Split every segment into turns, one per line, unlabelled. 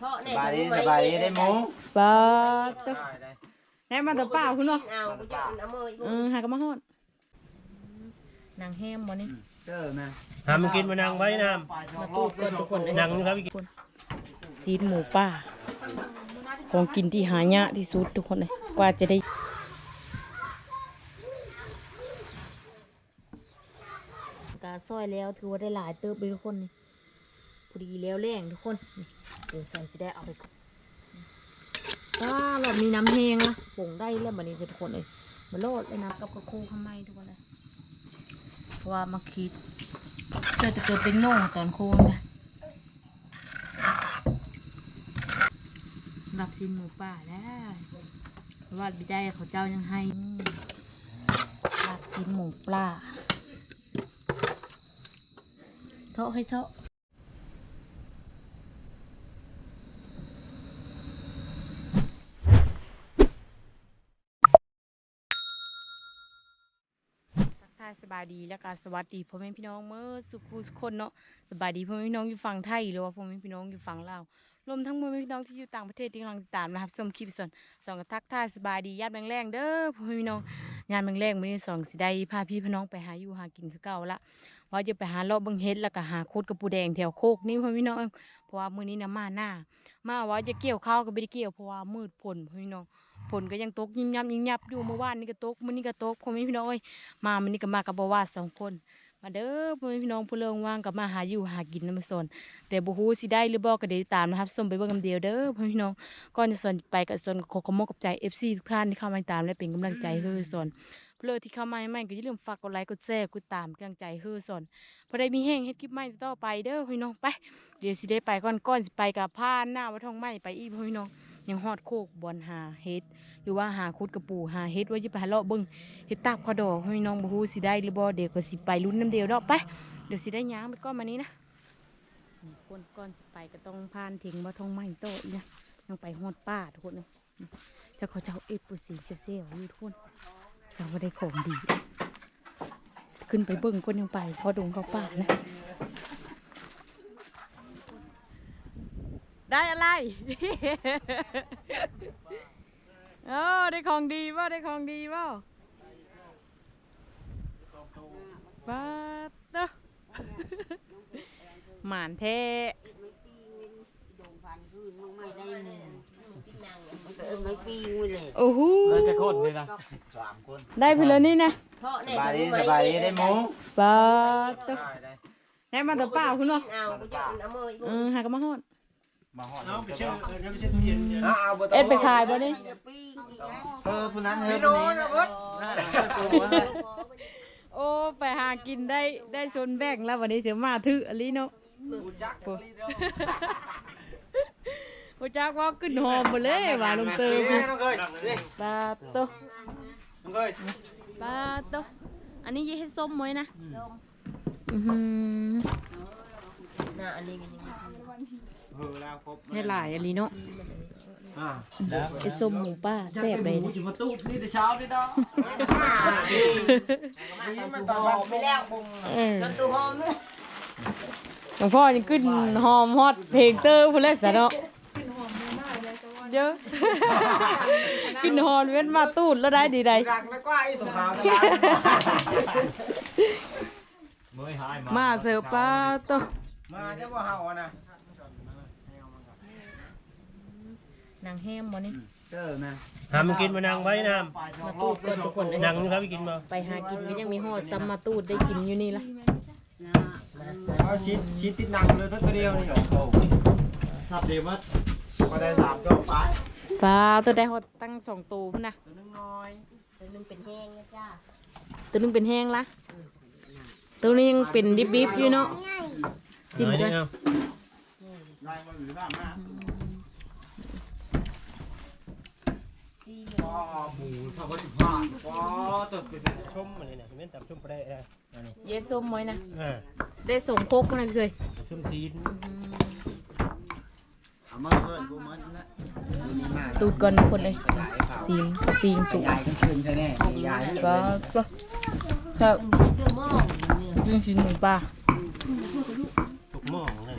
สบายดีสบายดีได้หมู
ปาตัวแน่มาแต่ป่าคุณเนาะ
เอากูจะเอามืออีก
เออหากนมาฮอดนางแฮมบ่นี่
เจอนะ
หามากินมานั่งไว้น้
มาตูดก่อนทุกคนเลยำ
นั่งครับอีก
ซีนหมูป่าของกินที่หายากที่สุดทุกคนเลยกว่าจะได้กาซอยแล้วถือว่าได้หลายเติบเลยทุกคนนี่ พอดีแล้วแรงทุกคนเดี๋ยวสอนสิได้เอาไปก่อนว้าเรามีน้ำแห้งนะผงได้แล้วบันนี้สิทุกคนเลยมาโลดเลยนะกับกระโคข้างในทุกคนเลยเพราะว่ามาคิดเชื่อจะเกิดเป็นโน่ตอนโคนนะหรับซินหมูป่าแล้วว่าบิได้เขาเจ้ายังให้ลาบซินหมูปลาเทาะให้เทาะทักทาย สบายดีและการสวัสดีพ่อแม่พี่น้องเมื่อสุขุสุขคนเนาะสบายดีพ่อแม่พี่น้องอยู่ฝั่งไทยหรือว่าพ่อแม่พี่น้องอยู่ฝั่งลาวรวมทั้งพ่อแม่พี่น้องที่อยู่ต่างประเทศที่กำลังติดตามนะครับชมคลิปสนสองกระทักท่าสบายดีญาติแรงเด้อพ่อแม่พี่น้องงานแรงๆมื้อนี้สองสิได้พาพี่พี่น้องไปหาอยู่หากินคือเก่าละว่าจะไปหาเลาะบิ่งเฮ็ดแล้วก็หาโคตรกระปูแดงแถวโคกนี่พ่อแม่พี่น้องเพราะว่ามื้อนี้น้ำมาหน้ามาว่าจะเกี่ยวข้าวก็ไม่ได้เกี่ยวเพราะว่ามืดฝนพ่อแม่พี่น้อง ฝนก็ยังตกยิมยับยิมยับอยู่เมื่อวานนี่ก็ตกมื้อนี้ก็ตกพ่อแม่พี่น้องมามื้อนี้ก็มากับบาวาสองคน มาเด้อพ่อแม่พี่น้องผู้เลิงว่างกับมาหาอยู่หากินน้ำมาสอนแต่บ่ฮู้สิได้หรือบ่ก็เดี๋ยวตามนะครับส่งไปเบิ่งกันเดียวเด้อพ่อแม่พี่น้องก่อนจะสนไปกับสอนขอขอบคุณกับใจ FC ทุกท่านที่เข้ามาตามและเป็นกำลังใจให้เฮือสนเพื่อที่เข้ามาใหม่ก็อย่าลืมฝากกดไลค์กดแชร์กดตามกำลังใจให้เฮือสนพอได้มีแห้งเฮ็ดคลิปใหม่ต่อไปเด้อพ่อพี่น้องไป เดี๋ยวสิได้ไปก่อนก่อนสิไปกับพาหน้าวัดทองไม้ไปอีกพ่อพี่น้อง ยังฮอดโคกบอนหาเฮ็ดหรือว่าหาคุดกระปูหาเฮ็ดว่าจะไปหาเลาะเบิ่งเฮ็ดตาบขอดอกพ่อพี่น้องบ่ฮู้สิได้หรือบ่เดี๋ยวก็สิไปลุ้นน้ำเดียวเนาะไปเดี๋ยวสิได้ย้างไปก่อนมานี้นะนี่คนก่อนสิไปก็ต้องผ่านถึงว่าทองไม้โตอีนะยังไปฮอดป้าทุกคนเลยเจ้าเขาเจ้าเอ็ดปุสีเจ้าเซี่ยวอยู่ทุกคนเจ้าว่าได้ของดี ขึ้นไปเบิ่งคนยังไปพอดงเขาป่านะ ได้อะไรเออได้ของดีว่าได้ของดีว่าป้าดเด้อหมานเท
มันก็เอิ้นไม่ปีงูเลย
โอ้โห
เราจะคนเลยนะ
สามคน
ได้ไปเลยนี่นะ
เทาะ
ส
เนี่ย
บายดีสบายดีได้หมู
ปาตัวได้มาแต่ป่าคุณเนาะ
เอากูจะเอามืออีก
เออหากนมาฮอด
มาหอด
เอาไปเชื่อเออไปเชื่อตู้เย็นเนี่ย
เอาเอาบ่ต้ง
เอ็ดไปขายบ่นี่
ปีอีก
เออผู้นั้นเฮ้ย
พี่โน้ตนะเบิด
นั่นน่ะเพิ่นสูงมาเลย
โอ้ไปหากินได้ได้ชนแบ่งแล้ววันนี้เสียมาถืออลีเนาะ
กูจัก
โอ้โหจักว่าขึ้นหอมหมดเลยว่าลงเติม
เฮ้ยน้องเอ้ยเฮ้ย
ปาตัว
น้องเอ้ย
ปาตัวอันนี้ยี่เฮ็ดส้มไหมนะอือหือ
น่าอันนี้มันยัง
เออแล้วครบ
เฮ็ดหลายอลีเนาะ
อ่าแล้ว
เฮ็ดส้มหมูป่าแซ่บเลยนะ
จะมาตู้นี่แต่เช้านี่ดอก
นี่มันตอนไปแล้วบุง
เออ
จนตัวหอมเลย
หลวงพ่อยังขึ้นหอมฮอตเพลงเตอร์พุ่นแล้วซะเนาะเยอะขึ้นหอมเว้นมาตูดแล้วได้ดีใด
รักแล้วก็ไอ้ตัวขาว
เมื่อยหาย
มาเสิร์ฟปลาตัว
มาจะว่าเฮาอะนะ
นางแฮมบ่นี่
เจอนะ
หามากินมานั่งไว้น้
มาตูดก่อนทุกคนเลยำ
นั่งครับไปกินมา
ไปหากินก็ยังมีฮอดซ้ำมาตูดได้กินอยู่นี่ละ
เอาชิ้นชิ้นติดหนังเลยตัวเดียวนี่
ทับเดียวมัด
มาได้สามช่องไป
ปลาตัวได้ฮอดตั้งสองตัวพุ่นนะ
ตัวนึงน้อย
ตัวนึงเป็นแห้งละจ้าตัวนึงเป็นแห้งละตัวนี้ยังเป็นดิบๆอยู่เนาะซิม
เอา
กั
เนี่
น
ยเอา
ได้มาหรือบ้างนะ ว้าหมูทำวัตถุภาพว้าตัวเป็น
ชมมาเลยนะเป็นตับชมปลาได้อันนี้
เย็ดส้มไว้นะ
อ่า
ได้ส่งโคกนะพี่เคย
ชมซีน
เอามาเพิ่นกูมันนะ
ตูดก่อนทุกคนเลยซีมกระปิงสุก
ยายก็คืนใช่แน่ยาย
ปลาปลาครับยิ่งชิ้นหมูปลา
ตกหม้อเลย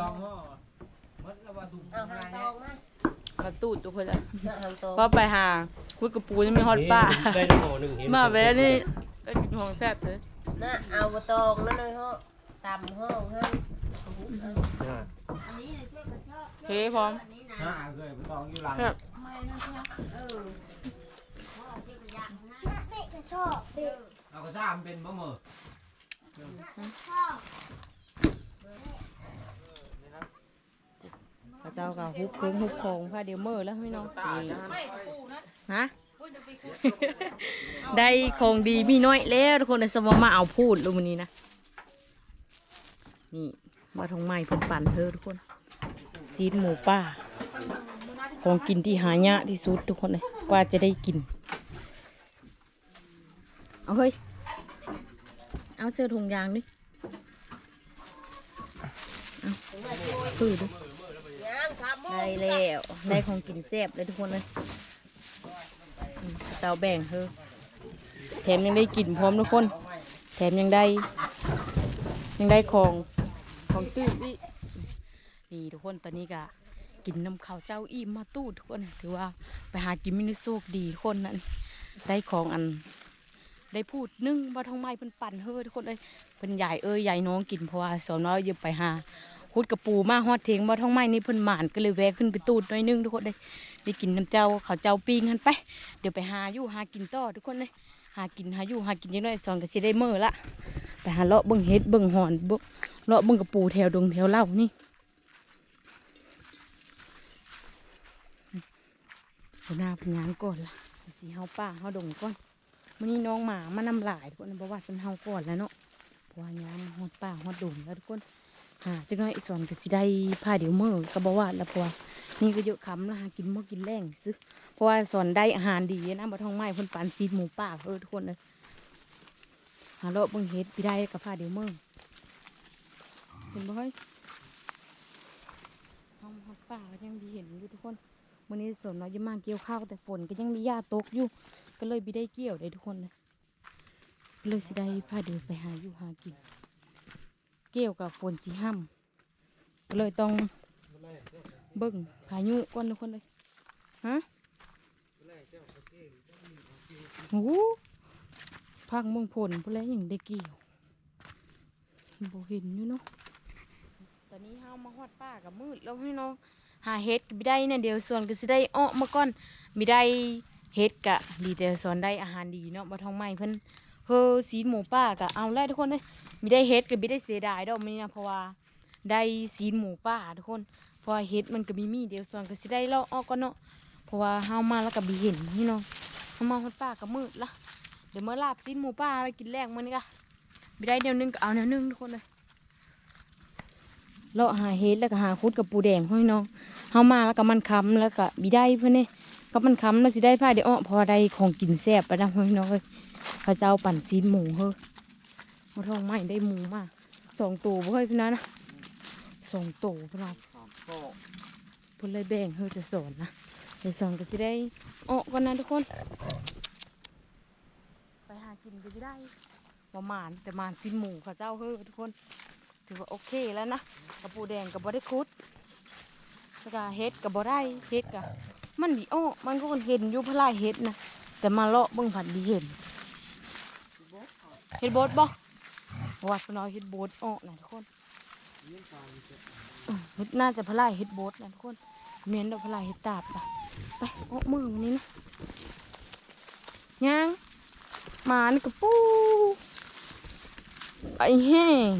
ตองห่อมดแล้วว่าดุ
เอาหางตองมา
มาตูดทุกคนเลย
เอาหางตอง
พอไปหาคุดกระปูยังไม่ฮอดป้า
ได้ได้ห่อหนึ่งเห็น
มาแวะนี่ก็กินของแซ่บเลย
น่ะเอาบะตองนั่นเลยฮะตำห้องให้
อ่า
อันนี้เลยช่วยกันชอบ
เฮ้พร้อม
อันนี้นะ
ห้าเคยไปตองอยู่หลัง
ครับ
เออพ่อที่กระยางนะ
เด็กก็ชอบเด็ก
เอากระซ่ามเป็นบ่มือ
ชอบ
พ ระเจ้าก็ฮุบเครื่องฮุบของพาเดียวเมื่อแล้วพี่น้องนี่ฮะ ได้ของดีมีน้อยแล้วทุกคนในสมองมาเอาพูดลงวันนี้นะ นี่มาทองไม้เพิ่นปั่นเธอทุกคน ซีดหมูป่า ของกินที่หายากที่สุดทุกคนเลยกว่าจะได้กิน เอาเฮ้ย เอาเสื้อถุงยางดิ เอาคือดิ
ยางครับโม่
ได้แล้วได้ของกินแซ่บเลยทุกคนเลยอืมเตาแบ่งเธอแถมยังได้กินพร้อมทุกคน แถมยังได้ ยังได้ของของตื้ออีกนี่ทุกคนตอนนี้ก็กินน้ำข้าวเจ้าอิ่มมาตู้ทุกคนถือว่าไปหากินมินิโซกดีทุกคนนั้นได้ของอัน ได้พูดนึ่งบ่ทองไม้เพิ่นปั่นเฮ้อทุกคนเอ้ยเพิ่นใหญ่เอ้ยใหญ่น้องกินเพราะว่าสอนน้อยอย่าไปหา คุดกระปูมาฮอดเทงบ่ท้องไม้นี่เพิ่นหมานก็เลยแวะขึ้นไปตูดหน่อยนึงทุกคนเลยได้กินน้ำเจ้าข้าวเจ้าปิ้งหันไป เดี๋ยวไปหาอยู่หากินต่อทุกคนเลยหากินหาอยู่หากินจังน้อยสอนก็สิได้เมื้อละไปหาเลาะเบิ่งเฮ็ดเบิ่งหอนเบิ่งเลาะเบิ่งกระปูแถวดงแถวเล่านี่หน้าพนย่างก่อนล่ะเดี๋ยวสิเฮาป้าเฮาดงก่อนมื่อนี้น้องหมามานำหลายทุกคนเพราะว่าเป็นเฮาก่อนแล้วเนาะเพราะว่ายามฮอดป่าฮอดดุมแล้วทุกคน หาจังน้อยอีส่วนก็สิได้ผ้าเดี๋ยวเมื่อก็บอกว่าแล้วพราะว่านี่ก็เยอะคำแล้วหากินเมื้อกินแรงซื้อเพราะว่าสอนได้อาหารดีนะบ่ท้องไม้เพิ่นปานซีดหมูป่าเออทุกคนเลยหาเลาะเบิ่งเฮ็ดสิได้กับผ้าเดี๋ยวเมื่อเห็นบ่เฮ้ยเฮาฮอดป่าก็ยังดีเห็นอยู่ทุกคนมื้อนี้สอนน้อยจะมาเกี่ยวข้าวแต่ฝนก็ยังมีหญ้าตกอยู่ ก็เลยไม่ได้เกี่ยวเลยทุกคนเลยเลยสิได้พาเดินไปหาอยู่หากิน กี่ยวกับฝนสีห้ำก็เลยต้องเบิ่งพายุก่อนทุกคนเลยฮะโอ้พังมืองผลพวกแล้วยังได้เกี่ยวบเห็นอยู่เนาะตอนนี้เฮามาฮอดป้ากับมืดแล้วให้น้องหาเฮ็ดก็ไม่ได้เนี่ยเดี๋ยวส่วนก็สิได้อ้อมาก่อนไม่ได้เฮ็ดกะดีแต่สอนได้อาหารดีเนาะบ่ท้องไม้เพิ่นเฮอสีหมูป่ากะเอาแล้วทุกคนเลย มีได้เฮ็ดก็ไม่ได้เสียดายดอกมันนะเพราะว่าได้สีนหมูป่าทุกคนเพราะว่าเฮ็ดมันก็มีมีเดียวส่วนก็สิได้เลาะออกก่อนเนาะเพราะว่าเฮามาแล้วก็บ่เห็นนี่เนาะเฮามาฮอดป่าก็มืดละเดี๋ยวเมื่อลาบสีนหมูป่าแล้วกินแรกมื้อนี้ก็บ่ได้แนวหนึงก็เอาแนวหนึงทุกคนเลยเลาะหาเฮ็ดแล้วก็หาคุดกับปูแดงให้น้องเฮามาแล้วก็มันค้ำแล้วก็บ่ได้เพิ่อนนี่ก็มันค้ำแล้วสิได้ผ้าเดี๋ยวอ้อพอได้ของกินแซ่บไปนะพี่น้องเอ้ยพระเจ้าปั่นซีนหมูเฮ้ย มาทองใหม่ได้หมูมากสองตัวบ่เฮ้ยพี่นะนะสองตัวพี่น้องเพิ่นเลยแบ่งเฮ้ยจะสอนนะเดี๋ยวสอนก็สิได้อ้อกันนะทุกคน ไปหากินก็สิได้ประมาณแต่มานซีนหมูพระเจ้าเฮ้ยทุกคน ถือว่าโอเคแล้วนะกระปูแดงกับบ่ได้คุดแล้วก็เฮ็ดกับบ่ได้เฮ็ดกับมันดีอ้อมันก็คนเห็นอยู่พลายเห็ดนะแต่มาเลาะเบิ่งผัดดีเห็นเห็ดบดบ่ วัดพน้อยเห็ดโบดอ้อนะทุกคนเออเห็ดน่าจะพลายเห็ดโบดนะทุกคนเมียนดอกพลายเห็ดตาบไปไปอ้อมือวันนี้นะย่างหมานี่กระปูไปแห้ง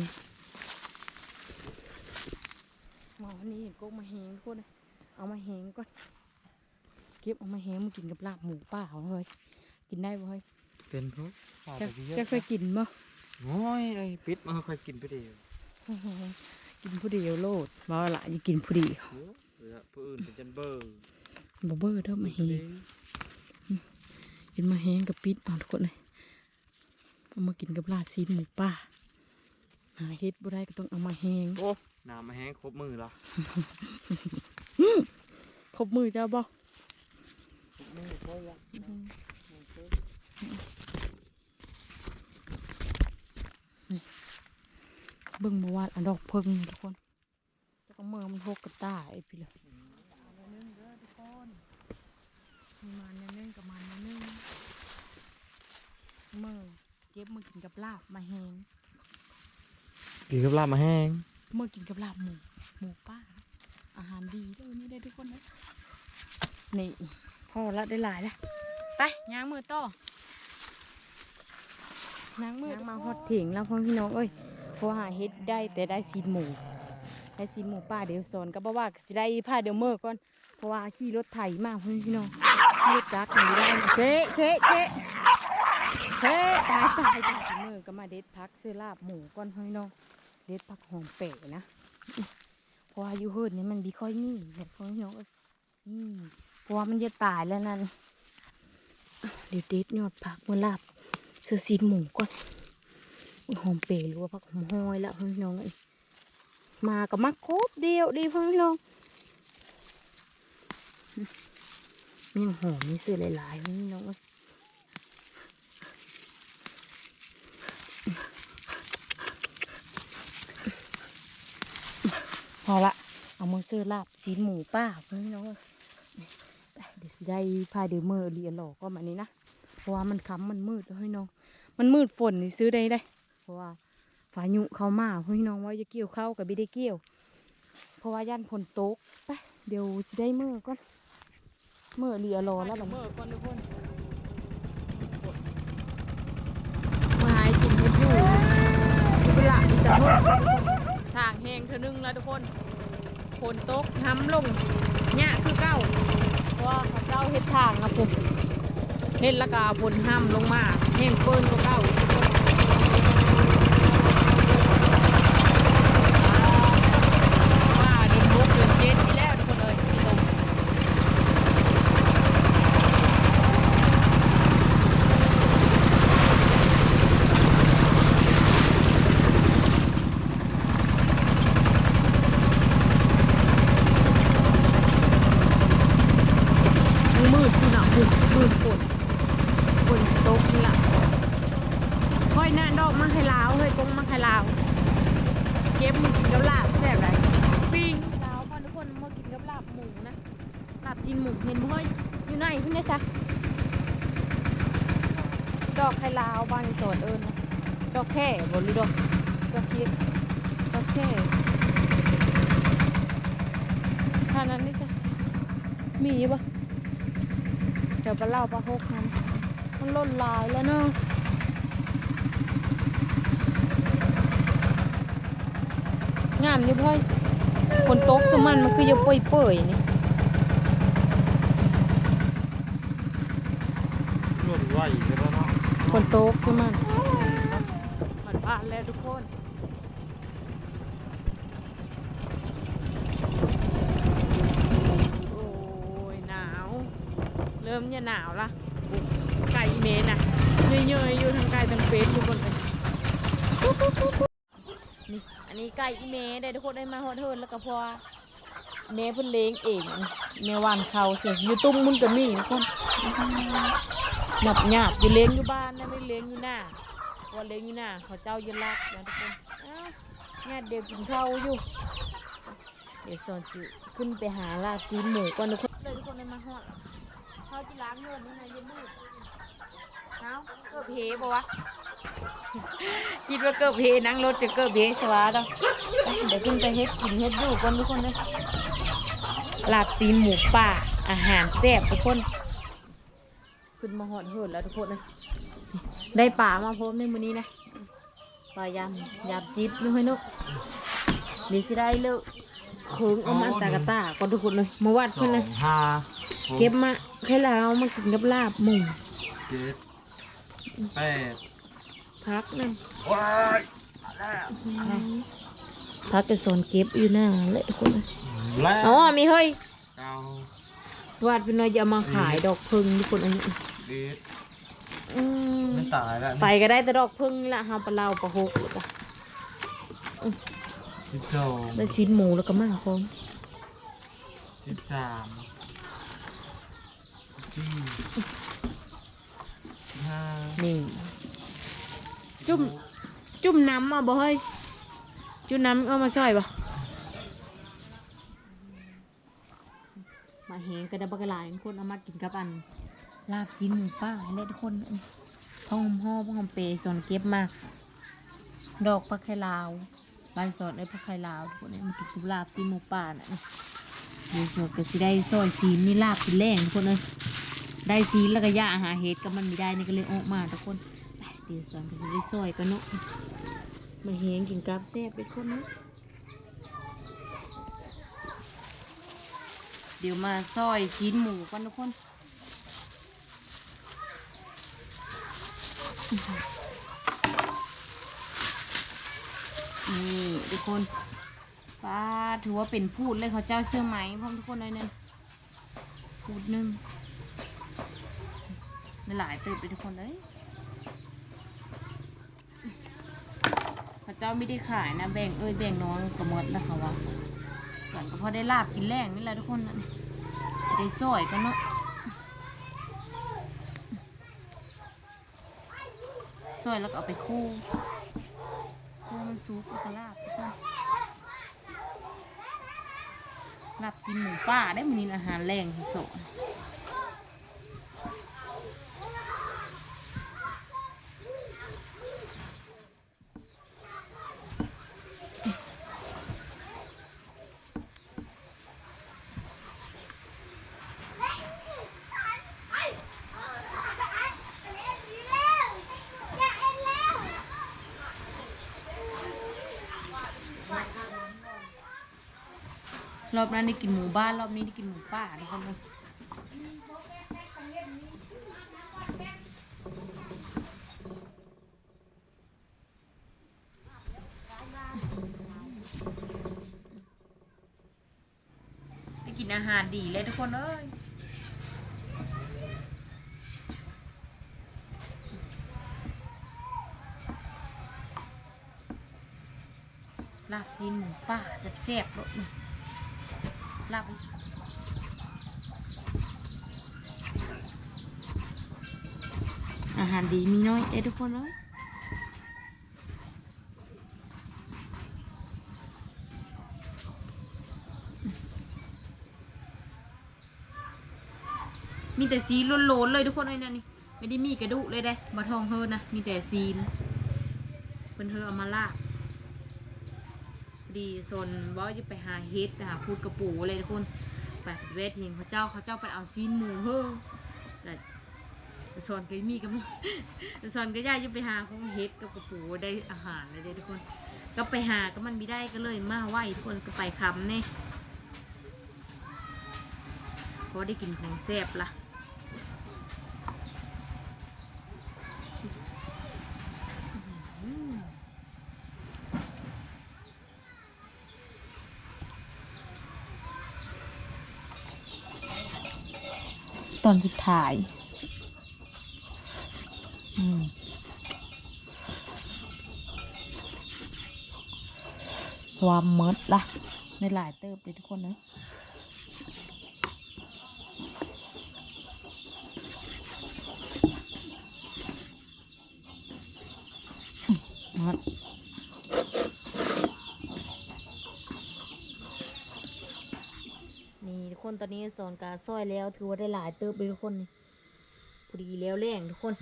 มาวันนี้เห็นกกมาแหงทุกคนเลยเอามาแหงก่อนเก็บเอามาแห้งมากินกับลาบหมูป่าเอาเลยกินได้บ่เฮ้ย
เป็นทุกข้าว
จะ
ไปเยอะ
จะเคยกินบ่
โอ้ยไอ้ปิดมาค่อยกินไปเดียว
กินผู้เดียวโลดบ่ละอย่ากินผู้เดียว
เผื่อผู้อื่นเป็นจันเบอร์
บ่เบ้อเด้อมาแห้งกินมาแห้งกับปิดเอาทุกคนเลยเอามากินกับลาบซีนหมูป่าหาเฮ็ดบ่ได้ก็ต้องเอามาแห้ง
โอ้น้ำมาแห้งครบมือละ
ครบมือเจ้าบ่
ครบมือครบละ
เบิ่งบ่ว่าอันดอกเพิ่งทุกคนจักมือมันหกกระต่ายพี่เลยนึงเด้อทุกคนมีมันนึงกับมันนึงมือเก็บมือกินกับลาบมาแหง
กินกับลาบมาแห้ง
มือกินกับลาบหมูหมูป้า อาหารดีเด้อนี่ได้ทุกคนนะนี่พอละได้หลายแล้วไปย่างมือต่อนางมือมาฮอดถึงแล้วพ่อพี่น้องเอ้ย เพราะหาเฮ็ดได้แต่ได้ซีนหมูได้ซีนหมูป้าเดี๋ยวสอนก็บอกว่าสิได้ผ้าเดี๋ยวเมื่อก่อนเพราะว่าขี่รถไถมาพ่อพี่น้องขี่รถจักรอย่างนี้ได้เจ๊เจ๊เจ๊เจ๊ตายตายตายมือก็มาเด็ดพักซื้อลาบหมูก่อนพี่น้องเด็ดพักหอมเป๋นะเพราะว่าอยู่เฮิร์ดนี่มันบีค่อยมีแบบพ่อพี่น้องอ้ยนี่เพราะว่ามันจะตายแล้วนั่นเดี๋ยวเด็ดยอดผักเมื่อลาบซื้อซีนหมูก่อน หอมเป๋หรือว่าผักหอมห้อยละพี่น้องเอ้ยมากับมาครบเดียวดีพี่น้องมันยังหอมมีเสื้อหลายๆพี่น้องเอ้ยพอละ เอามือเสื้อลาบสีหมูป้าพี่น้องเดี๋ยวสิได้พาเดี๋ยวมือเรียนหลอกก็มานี้นะ เพราะว่ามันค้ำมันมืดพ่อพี่น้อง มันมืดฝนนี่ซื้อได้ได้ ราะว่าฝายุเขามาพี่น้องว่าจะเกี่ยวเข้ากับไม่ได้เกี่ยว เพราะว่าย่านฝนตกไปเดี๋ยวสิได้เมื่อก่อนเมื่อเรียรอแล้วเมื่อก่อนทุกคนมาหายกินเฮ็ดอยู่เวลาอีจะเมื่อทางแหงเธอนึงแล้วทุกคนฝนตกห้ำลงเนี่ยคือเก้าเพราะว่าเขาเจ้าเฮ็ดทางนะผมเฮ็ดล้วก็ฝนห้ำลงมาแห้งเปิ้นก็เก้าเดือนหกเดือนเจ็ดที่แล้วทุกคนเลยพี่ลมมืดคุณอะมืดมืดฝนฝนตกนี่ล่ะค่อยหน้าดอกมาให้ลาวเฮ้ยกงมาให้ลาว เก็บมากินกับลาบแซ่บไรปิ้งสาวพาทุกคนมากินกับลาบหมูนะลาบจีนหมูเห็นบ่เฮ้ยอยู่ไหนพี่เนี่ยจ้ะดอกไข่ลาวบ้านในสวนเอิญนะ ดอกแค่บนหรือดอกดอกเคียนดอกแค่ท่านั้นนี่จ้ะมีปะเดี๋ยวปลาเล่าปลาฮกนั้นมันล่นลายแล้วเนาะงามอยู่พ่อยฝนตกสมันมันคือจะเปื่อยๆนี่
หล่นไหวแล้วเนาะ
ฝนตกสมันมันผ่านแล้วทุกคนโอ้ยหนาว เริ่มจะหนาวละไก่เมนอะเยอะๆอยู่ทางไก่ทางเป็ดทุกคนเลยนี่อันนี้ไก่อีเมได้ทุกคนได้มาฮอดเทิร์นแล้วก็พอเมเพิ่นเลี้ยงเองเมวานเขาเสียอยู่ตุ้มมุนกับนี่ทุกคนหนับหยาบอยู่เลี้ยงอยู่บ้านนะไม่เลี้ยงอยู่หน้า เพอเลี้ยงอยู่หน้าเขาเจ้าเย็นรักนะทุกคนอ้าวญาติเดียวกินข้าวอยู่ เดี๋ยวสอนสิขึ้นไปหาลาบซีนหมูก่อนทุกคนเลยทุกคนเลยมาฮอดเขาจะล้างเงินนี่นะเย็นมืดเอ้าเกิดเพบ่วะคิดว่าเกิดเพนั่งรถจะเกิดเพสวาดอกไปเดี๋ยวขึ้นไปเฮ็ดกินเฮ็ดอยู่ก่อนทุกคนเลยลาบซีนหมูป่าอาหารแซ่บทุกคน ขึ้นมาหอดเหิดแล้วทุกคนเลย ได้ป่ามาพบในมื้อนี้นะปลายำยำจิ๊บน้อยนุกเดี๋ยวสิได้เลิกเคิงเอามาตากระตาก่อนทุกคนเลยมาวัด
สอ
เพิ่นเลย
งห้าห
เก็บมาแค่ลาวมากินกับลาบหมู
เจ็ดแปด
พักหนึง
ว้าย
พักจะสอนเก็บอยู่หน้าเลยทุกคนเลย
แล้ว
อ๋อมีเฮ้ย
เก้า
วัดเป็นว่าจะเอามาขายดอกพึ่งทุกคนอันนี้
เอ็ด
อืม
ไม่ตายแล้ว
ไปก็ได้แต่ดอกพึ่งนี่ละหาปลาเล่าปลาหกแล้วก็
สิบสอง
ได้ชิ้นหมูแล้วก็มาพร้อม
สิบสามสิบสี่สิบห้า
นี่จุ่มจุ่มน้ำมาบ่เฮ้ยจุ่มน้ำเอามาช่วยบ่แหงกระดาบกระหลายทุกคนเอามากินกับอัน ลาบซีนหมูป้าและทุกคนอันท้องหอมห่อพ่อหอมเปย์ส่วนเก็บมา ดอกผักไข่ลาวบ้านสอนไอ้ผักไข่ลาวทุกคนนี่มันกินกับลาบซีนหมูป่าน่ะนี่เดี๋ยวสดก็สิได้ซอยซีนมีลาบเป็นแรงทุกคนเลยได้ซีนแล้วก็ย่าหาเฮ็ดก็มันไม่ได้นี่ก็เลยออกมาทุกคนไปเดี๋ยวสอนก็สิได้ซอยกันเนาะมาเฮงกินกับแซ่บเป็นคนเนาะเดี๋ยวมาซอยซีนหมูกันทุกคน นี่ทุกคนป้าถือว่าเป็นพูดเลยเขาเจ้าเสื้อไหมพร้อมทุกคนเลยนั่นพูดหนึ่งไม่หลายเติบไปทุกคนเลยเขาเจ้าไม่ได้ขายนะแบ่งเอ้ยแบ่งน้องกระมดแล้วค่ะว่าสอนก็พอได้ลาบกินแรงนี่แหละทุกคนนะได้ซอยกันเนาะ ซอยแล้วก็เอาไปคู่คู่มันซุปแล้วก็ลาบทุกคนลาบชิ้นหมูป่าได้มันนี่อาหารแรงที่สุด รอบนั้นได้กินหมูบ้านรอบนี้ได้กินหมูป่าทุกคนเลยได้กินอาหารดีเลยทุกคนเอ้ยลาบซีนหมูป่าแซ่บๆรสนี่ ลาบอาหารดีมีน้อยเอ้ทุกคนเลยมีแต่ซีนโล้นๆเลยทุกคนเลยนะนี่ไม่ได้มีกระดูกเลยได้มาทองเฮอนะมีแต่ซีนเป็นเฮอเอามาลา ดีโซนว่าจะไปหาเฮ็ดไปหาพูดกระปูอะไรทุกคนไปเวทีเขาเจ้าเขาเจ้าไปเอาซีนหมูเฮ้อแต่โซนก็มีกับโซนก็ย่าจะไปหาของเฮ็ดกับกระปูได้อาหารเลยเด้ทุกคน ก็ไปหาก็มันไม่ได้ก็เลยมาไหวทุกคนก็ไปคำเนี่ยเพราได้กินของแซ่บละอื้ ตอนสุดท้ายความมดละในหลายเติบเลยทุกคนนะอืมมดนี่ทุก คนตอนนี้สอนการซอยแล้ว ถือว่าได้หลายเติบเลยทุกคนนี่พอดีแล้วแรงทุกคน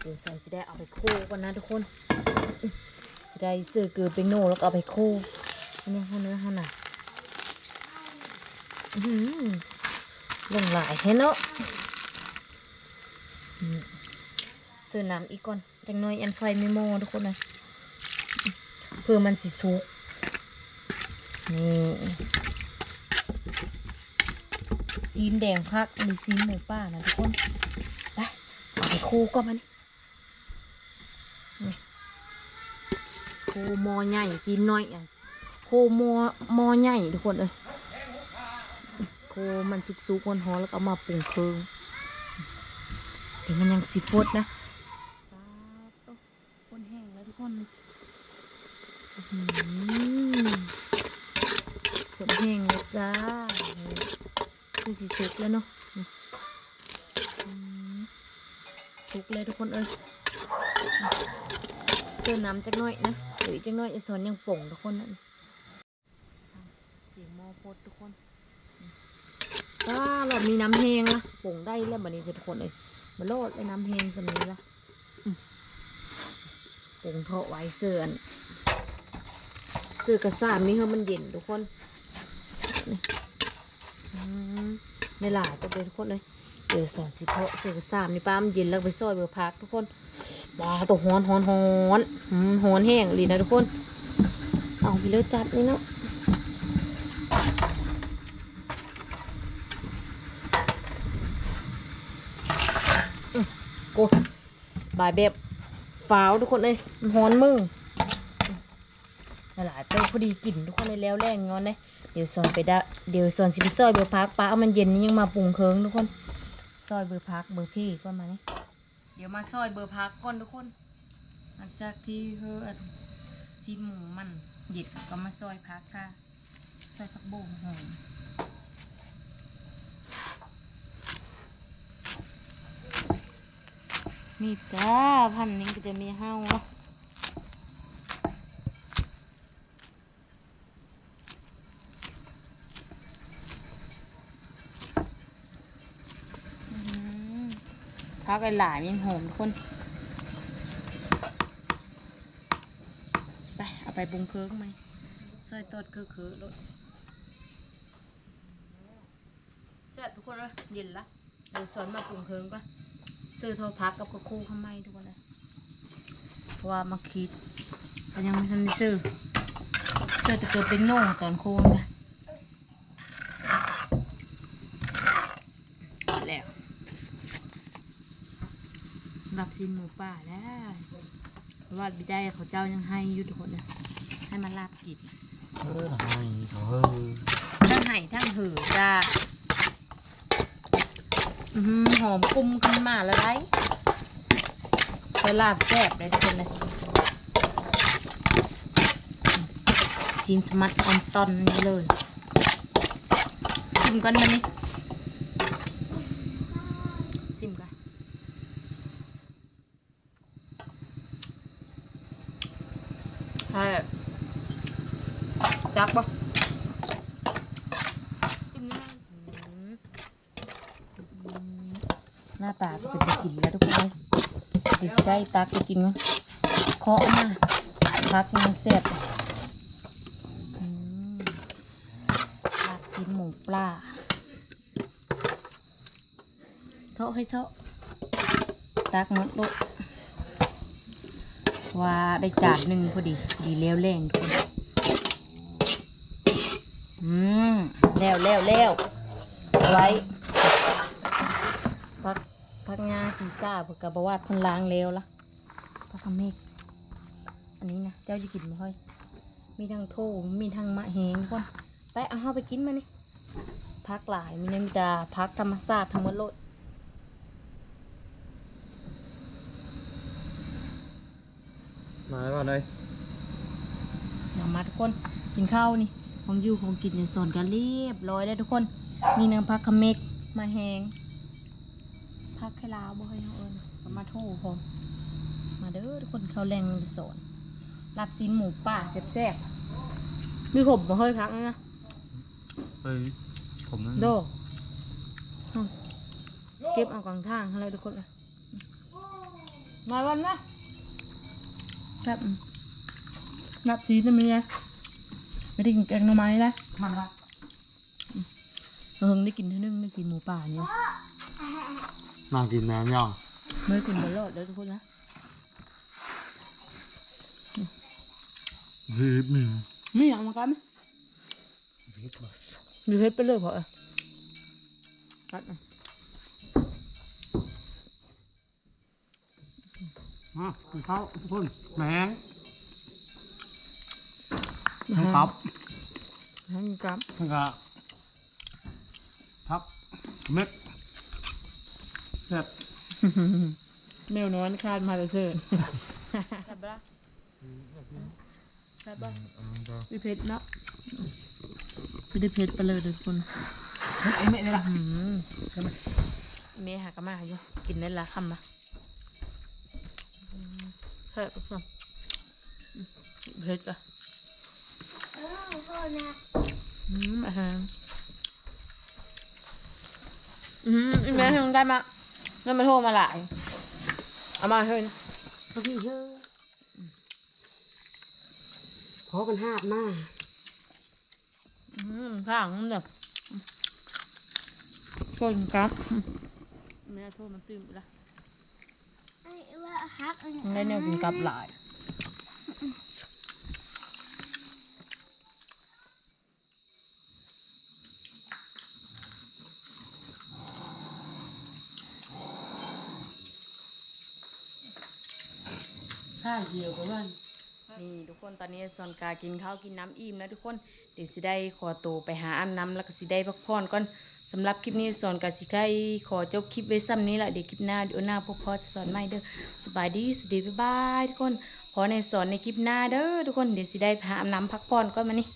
เดี๋ยวสอนจะได้เอาไปโคกันนะทุกคนสิได้เสื้อเกิดเป็นโนแล้วก็เอาไปโคอันนี้เขาเนื้อขนาดอื้อหือลงหลายแค่เนาะอืมเสื้อน้ำอีกก่อนจังน้อยอันไฟไม่โมทุกคนนะเพื่อมันสิสุกนี่ ซีนแดงพักอันนี้ซีนหมูป่านะทุกคนไปเอาไปคู่ก็มันนี่โคหมอใหญ่ซีนน้อยอะโคหมอหมอใหญ่ทุกคนเลยโคมันสุกๆคนหอแล้วก็เอามาปรุงเครื่องเดี๋ยวมันยังสีฟดนะปลาโต๊ะคนแห้งแล้วทุกคนอื้อหือคนแห้งแล้วจ้า คือสีสุกแล้วเนาะสุกเลยทุกคนเอ้ยเติมน้ำจักหน่อยนะเดี๋ยวอีกจักหน่อยไอซอนยังป่งทุกคนนั่นสีม้อพดทุกคนอืมก็เรามีน้ำแห้งละปรุงได้แล้วบัดนี้ทุกคนเลยมาโลดเลยน้ำแห้งสำนี้ละปรุงเทาะไว้เสื่อนเสื่อกระสามนี่คือมันเย็นทุกคนนี่ ในหลายตัวเลยทุกคนเลยเดี๋ยวสอนสิเพาะเสือกสามนี่ป้ามันเย็นแล้วไปซอยเบอร์พักทุกคนว้าวตัวฮ้อนฮ้อนฮ้อนฮ้อนแห้งลยนะทุกคน เอาไปเลยจัดนี่เนาะกดบายแบบฟ้าวทุกคนเลยมันฮ้อนมือ หลายๆไปพอดีกลิ่นทุกคนเลยแล้วแรงงอนเลยเดี๋ยวสอนไปได้เดี๋ยวสอนสิไปซอยเบอร์พักป้าเอามันเย็นนี่ยังมาปรุงเคิงทุกคนซอยเบอร์พักเบอร์พี่ก็มาเนี่ยเดี๋ยวมาซอยเบอร์พักก่อนทุกคนหลังจากที่เฮอซีหมูมันเย็ดก็มาซอยพักค่ะซอยผักโบงหอมนี่จ้าพันนี้ก็จะมีห้าวเนาะอืม พักหลายๆมันหอมทุกคน ไป เอาไปปรุงเคิร์กไหมซอยตดเคิร์กเคิร์กรถเสร็จทุกคนเลยเย็นละเดี๋ยวสอนมาปรุงเคิร์กก่อนซื้อโทรพักกับกระคู่ข้างในทุกคนเลยว่ามาคิดก็ยังไม่ทันได้ซื้อซื้อแต่เกิดเป็นโน่ตอนโคนไงแล้ว กินหมูป่าแล้วรอดไปได้เขาเจ้ายังให้อยุทุกคนเลยให้มันลาบกิน
เออให้เออ
ทั้งไห่ทั้งหือจ้าอื้อหือหอมกุ้มขึ้นมาแล้วได้ไปลาบแซ่บเลยทุกคนเลยจีนสมัดออนตอนนี่เลยชิมกันมานี่ชิมกันใช่ จักปะหน้าตาก็เป็นจะกินแล้วทุกคนเดี๋ยวจะได้ตักกินมั้งเคาะมาพักมันแซ่บอืมลาบซีนหมูปลาเทาะให้เทาะตักหมดลูกว่าได้จานหนึ่งพอดี ดีแล้วแรงทุกคน อืมแล้วแล้วแล้วเอาไว้พักพักงาซีซ่าเพื่อกบวาดเพันล้างแล้วละพักขะเมกอันนี้นะเจ้าจะกินไม่ค่อยมีทั้งโถมีทั้งมะแหงทุกคนไปเอาเข้าไปกินมานี่พักหลายมีน้ำจะพักธรรมศาสตร์ธรรมโลด
มาแล้วก่อนเลย
เดี๋ยวมาทุกคนกินข้าวนี่ ของอยู่ของกินในส่วนกันเรียบร้อยแล้วทุกคน มีน้ำพักขะเมกมาแหงพักให้ลาวบ่ให้เขาเอิญก็มาโทพอมาเด้อทุกคนข้าวแรงในสอนรับซีนหมูป่าแซ่บๆมีผมบ่เคยพักนะ
เฮ้ยผมนั่น
โดเอาเก็บเอากลางทางอะไรทุกคนเลยมาวันนะแบบนับซีนมีไง ไม่ได้กินแกงหน่อไม้นะ
มันละ
เออได้กินเท่านึงได้สีหมูป่าเนี่ย
น่ากินแน่ยัง
ไม่ได้กินตลอดแล้วทุกคนนะ
รีบหนึ่ง
ไม่อยากมากันไหมมีเพชรไปเลยพอเออกัดเอา
มากินข้าวทุกคนแหม งให้ครับ
ให้มีกรัม
แล้วก็พักเม็ดแซ่บ
แมวนอนคาดมาแต่เสิร์ฟแซ่บปะแซ่บปะมีเพชรเนาะไม่ได้เพชรไปเลยทุกคน
เฮ้ยไอ้เมฆนี่ล่ะ
อืมเมย์หากนมาอยู่กินได้ละคำมาอืมเผ็ดทุกคนอืมเผ็ดอะ
เออพ่อ นะ
อืมอาหารอืมอีแม่ให้มึงได้มาแล้วมาโทรมาหลายเอามาเฮ้ย
พพี่เฮ้ยขอกันหาบมา
อืมข้างมันแบบคนครับแม่โทรมันตื่นไปละ
ไอ้ว่าฮักอัน
มันได้เนี่ยกินกับหลาย
ข้าวเดียวกับวัน
นี่ทุกคนตอนนี้สอนกากินข้าวกินน้ำอิ่มแล้วทุกคนเดี๋ยวสิได้ขอตัวไปหาอาบน้ำแล้วก็สิได้พักผ่อนก่อนสำหรับคลิปนี้สอนกาสิใครขอจบคลิปไว้ซ้ำนี้แหละเดี๋ยวคลิปหน้าเดี๋ยวหน้าพวกพ่อจะสอนใหม่เด้อสบายดีสวัสดีบ๊ายบายทุกคนพอในสอนในคลิปหน้าเด้อทุกคนเดี๋ยวสิได้พาอาบน้ำพักผ่อนก่อนมานี่